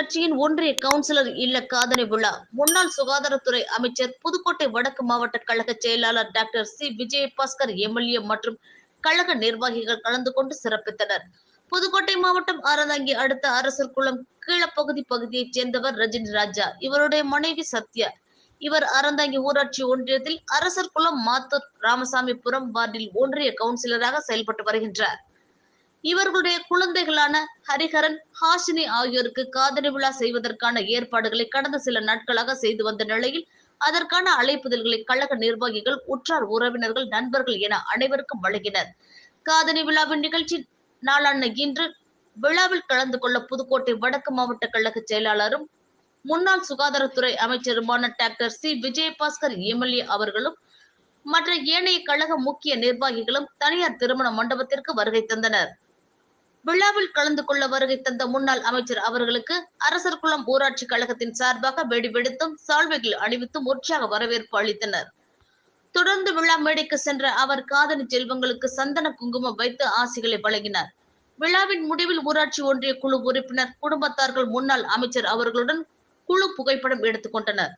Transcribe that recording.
கட்சியின் ஒன்றிய கவுன்சிலர் இல்ல காதணி விழா. முன்னாள் சுகாதாரத்துறை அமைச்சர் புதுக்கோட்டை வடக்கு மாவட்ட கழக செயலாளர் டாக்டர் சி. விஜயபாஸ்கர் எம்எல்ஏ மற்றும் கழக நிர்வாகிகள் கலந்து கொண்டு சிறப்பித்தனர். புதுக்கோட்டை மாவட்டம் ஆரதாங்கி அடுத்த அரசர் குளம் கீழப்பகுதி பகுதியைச் சேர்ந்தவர் ரஜினி ராஜா. இவருடைய மனைவி சத்யா. இவர் அறந்தாங்கி ஊராட்சி ஒன்றியத்தில் அரசர் குளம் மாத்தூர் ராமசாமிபுரம் வார்டில் ஒன்றிய கவுன்சிலராக செயல்பட்டு வருகின்றார். இவர்களுடைய குழந்தைகளான ஹரிஹரன் ஹாசினி ஆகியோருக்கு காதணி விழா செய்வதற்கான ஏற்பாடுகளை கடந்த சில நாட்களாக செய்து வந்த நிலையில் அதற்கான அழைப்புதல்களை கழக நிர்வாகிகள் உற்றார் உறவினர்கள் நண்பர்கள் என அனைவருக்கும் வழங்கினர். காதணி விழாவின் நிகழ்ச்சி நாளான இன்று விழாவில் கலந்து கொள்ள புதுக்கோட்டை வடக்கு மாவட்ட கழக செயலாளரும் முன்னாள் சுகாதாரத்துறை அமைச்சருமான டாக்டர் சி. விஜயபாஸ்கர் எம்எல்ஏ அவர்களும் மற்ற ஏனைய கழக முக்கிய நிர்வாகிகளும் தனியார் திருமண மண்டபத்திற்கு வருகை தந்தனர். விழாவில் கலந்து கொள்ள வருகை தந்த முன்னாள் அமைச்சர் அவர்களுக்கு அரசர்குளம் ஊராட்சி கழகத்தின் சார்பாக வெடி வெடித்தும் சால்வைகள் அணிவித்தும் உற்சாக வரவேற்பு அளித்தனர். தொடர்ந்து விழா மேடைக்கு சென்ற அவர் காதணி செல்வங்களுக்கு சந்தன குங்குமம் வைத்து ஆசிகளை வழங்கினார். விழாவின் முடிவில் ஊராட்சி ஒன்றிய குழு உறுப்பினர் குடும்பத்தார்கள் முன்னாள் அமைச்சர் அவர்களுடன் குழு புகைப்படம் எடுத்துக்கொண்டனர்